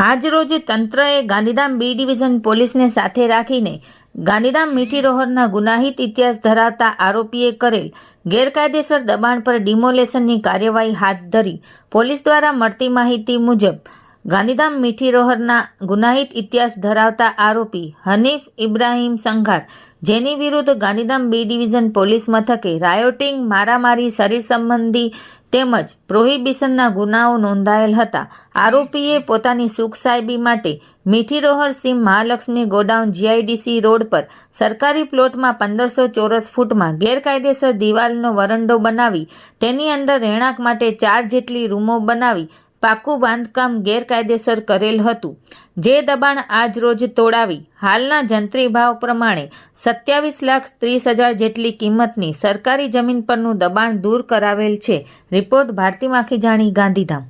આજરોજ તંત્રએ Gandhidham B division પોલીસને સાથે રાખીને ગાંધીધામ મીઠી રોહરના ગુનાહિત ઇતિહાસ ધરાવતા આરોપીએ કરેલ ગેરકાયદેસર દબાણ પર ડિમોલેશનની કાર્યવાહી હાથ ધરી પોલીસ દ્વારા મળતી માહિતી મુજબ ગાંધીધામ મીઠી રોહરના ગુનાહિત ઇતિહાસ ધરાવતા આરોપી હનીફ ઇબ્રાહીમ સંઘાર, જેની વિરુદ્ધ ગાંધીધામ બી ડિવિઝન પોલીસ મથકે રાયોટિંગ, મારામારી, શરીર સંબંધી તેમજ પ્રોહિબિશનના ગુનાઓ નોંધાયેલ હતા. આરોપીએ પોતાની સુખ સાહેબી માટે મીઠી રોહર સીમ મહાલક્ષ્મી ગોડાઉન જીઆઈડીસી રોડ પર સરકારી પ્લોટમાં પંદરસો ચોરસ ફૂટમાં ગેરકાયદેસર દિવાલનો વરંડો બનાવી, તેની અંદર રહેણાંક માટે ચાર જેટલી રૂમો બનાવી પાકું બાંધકામ ગેરકાયદેસર કરેલ હતું. જે દબાણ આજ રોજ તોડાવી, હાલના જંત્રી ભાવ પ્રમાણે સત્યાવીસ લાખ ત્રીસ હજાર જેટલી કિંમતની સરકારી જમીન પરનું દબાણ દૂર કરાવેલ છે, રિપોર્ટ ભારતી માખીજાણી ગાંધીધામ.